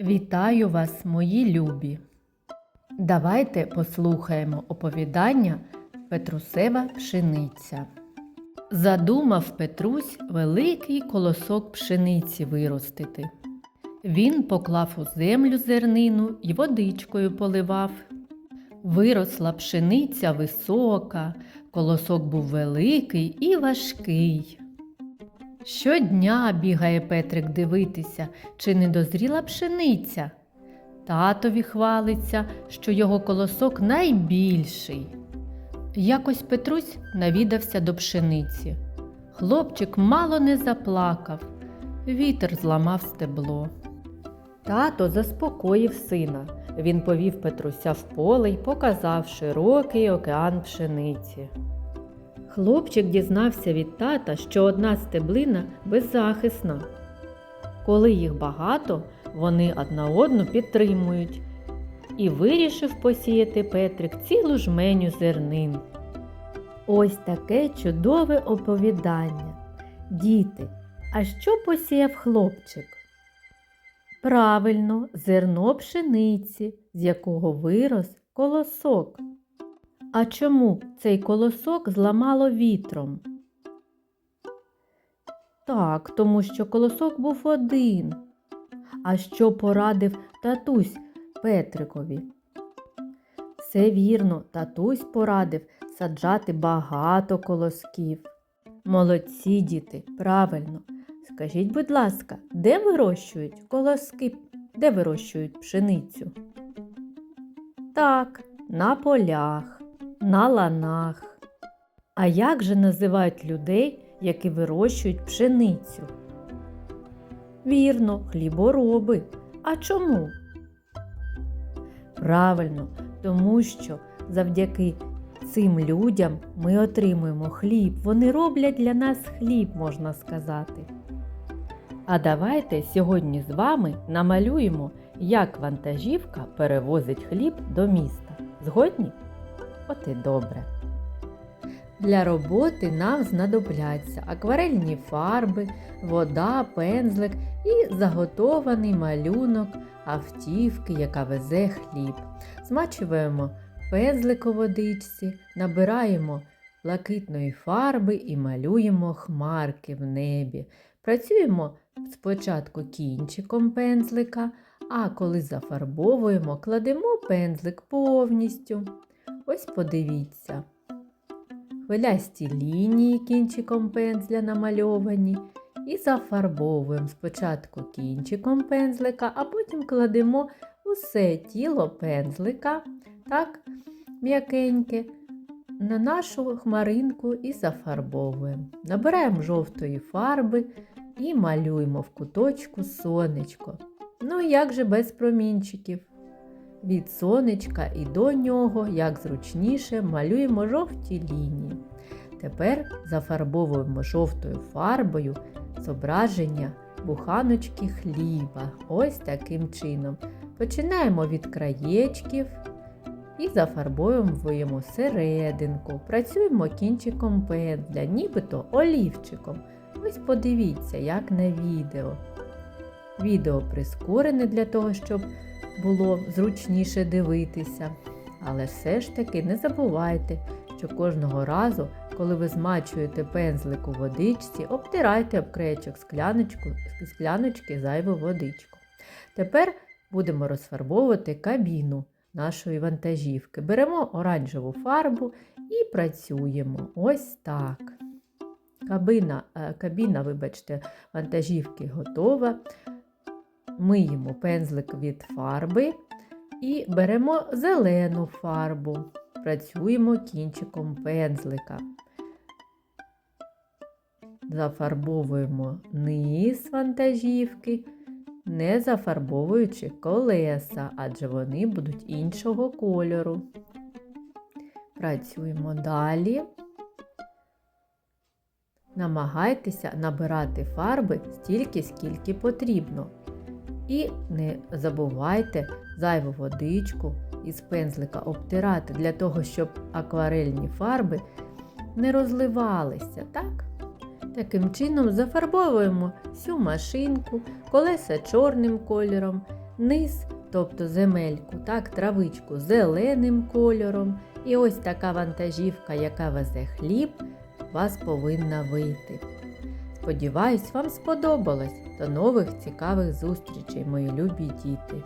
Вітаю вас, мої любі! Давайте послухаємо оповідання Петрусева пшениця. Задумав Петрусь великий колосок пшениці виростити. Він поклав у землю зернину і водичкою поливав. Виросла пшениця висока, колосок був великий і важкий. Щодня бігає Петрик дивитися, чи не дозріла пшениця. Татові хвалиться, що його колосок найбільший. Якось Петрусь навідався до пшениці. Хлопчик мало не заплакав, вітер зламав стебло. Тато заспокоїв сина. Він повів Петруся в поле й показав широкий океан пшениці. Хлопчик дізнався від тата, що одна стеблина беззахисна. Коли їх багато, вони одна одну підтримують. І вирішив посіяти Петрик цілу жменю зернин. Ось таке чудове оповідання. Діти, а що посіяв хлопчик? Правильно, зерно пшениці, з якого вирос колосок. А чому цей колосок зламало вітром? Так, тому що колосок був один. А що порадив татусь Петрикові? Все вірно, татусь порадив саджати багато колосків. Молодці діти, правильно. Скажіть, будь ласка, де вирощують колоски, де вирощують пшеницю? Так, на полях, на ланах. А як же називають людей, які вирощують пшеницю? Вірно, хлібороби. А чому? Правильно, тому що завдяки цим людям ми отримуємо хліб. Вони роблять для нас хліб, можна сказати. А давайте сьогодні з вами намалюємо, як вантажівка перевозить хліб до міста. Згодні? От і добре. Для роботи нам знадобляться акварельні фарби, вода, пензлик і заготований малюнок автівки, яка везе хліб. Змачуємо пензлик у водичці, набираємо блакитної фарби і малюємо хмарки в небі. Працюємо спочатку кінчиком пензлика, а коли зафарбовуємо, кладемо пензлик повністю. Ось подивіться. Хвилясті лінії кінчиком пензля намальовані і зафарбовуємо спочатку кінчиком пензлика, а потім кладемо усе тіло пензлика, так, м'якеньке, на нашу хмаринку і зафарбовуємо. Набираємо жовтої фарби і малюємо в куточку сонечко. Ну як же без промінчиків? Від сонечка і до нього, як зручніше, малюємо жовті лінії. Тепер зафарбовуємо жовтою фарбою зображення буханочки хліба. Ось таким чином. Починаємо від краєчків і зафарбовуємо серединку. Працюємо кінчиком пензля, нібито олівчиком. Ось подивіться, як на відео. Відео прискорене для того, щоб було зручніше дивитися. Але все ж таки не забувайте, що кожного разу, коли ви змачуєте пензлик у водичці, обтирайте об краєчок скляночки зайву водичку. Тепер будемо розфарбовувати кабіну нашої вантажівки. Беремо оранжеву фарбу і працюємо. Ось так. Кабина, е, кабіна, вибачте, вантажівки готова. Миємо пензлик від фарби і беремо зелену фарбу. Працюємо кінчиком пензлика. Зафарбовуємо низ вантажівки, не зафарбовуючи колеса, адже вони будуть іншого кольору. Працюємо далі. Намагайтеся набирати фарби стільки, скільки потрібно. І не забувайте зайву водичку із пензлика обтирати для того, щоб акварельні фарби не розливалися, так? Таким чином зафарбовуємо всю машинку, колеса чорним кольором, низ, тобто земельку, так, травичку зеленим кольором. І ось така вантажівка, яка везе хліб, вас повинна вийти. Сподіваюсь, вам сподобалось. До нових цікавих зустрічей, мої любі діти!